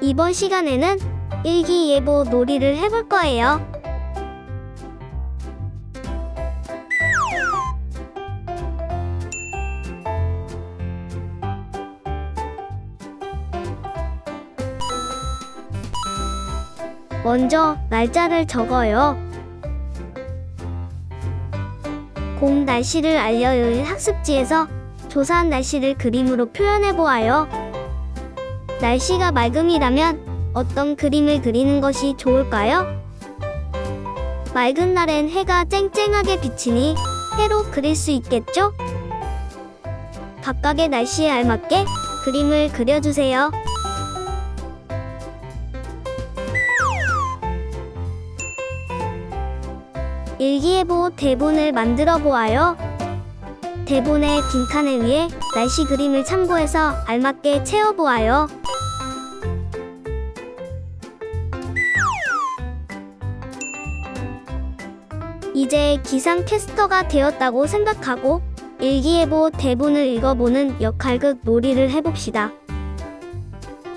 이번 시간에는 일기예보 놀이를 해볼 거예요. 먼저 날짜를 적어요. 공 날씨를 알려요인 학습지에서 조사한 날씨를 그림으로 표현해 보아요. 날씨가 맑음이라면 어떤 그림을 그리는 것이 좋을까요? 맑은 날엔 해가 쨍쨍하게 비치니 해로 그릴 수 있겠죠? 각각의 날씨에 알맞게 그림을 그려주세요. 일기예보 대본을 만들어 보아요. 대본의 빈칸을 위해 날씨 그림을 참고해서 알맞게 채워보아요. 이제 기상캐스터가 되었다고 생각하고 일기예보 대본을 읽어보는 역할극 놀이를 해봅시다.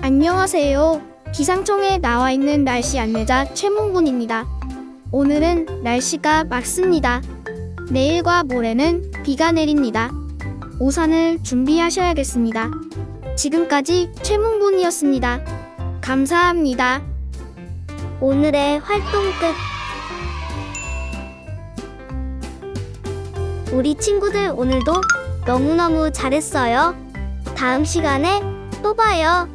안녕하세요. 기상청에 나와 있는 날씨 안내자 최문군입니다. 오늘은 날씨가 맑습니다. 내일과 모레는 비가 내립니다. 우산을 준비하셔야겠습니다. 지금까지 최문군이었습니다. 감사합니다. 오늘의 활동 끝. 우리 친구들 오늘도 너무너무 잘했어요. 다음 시간에 또 봐요.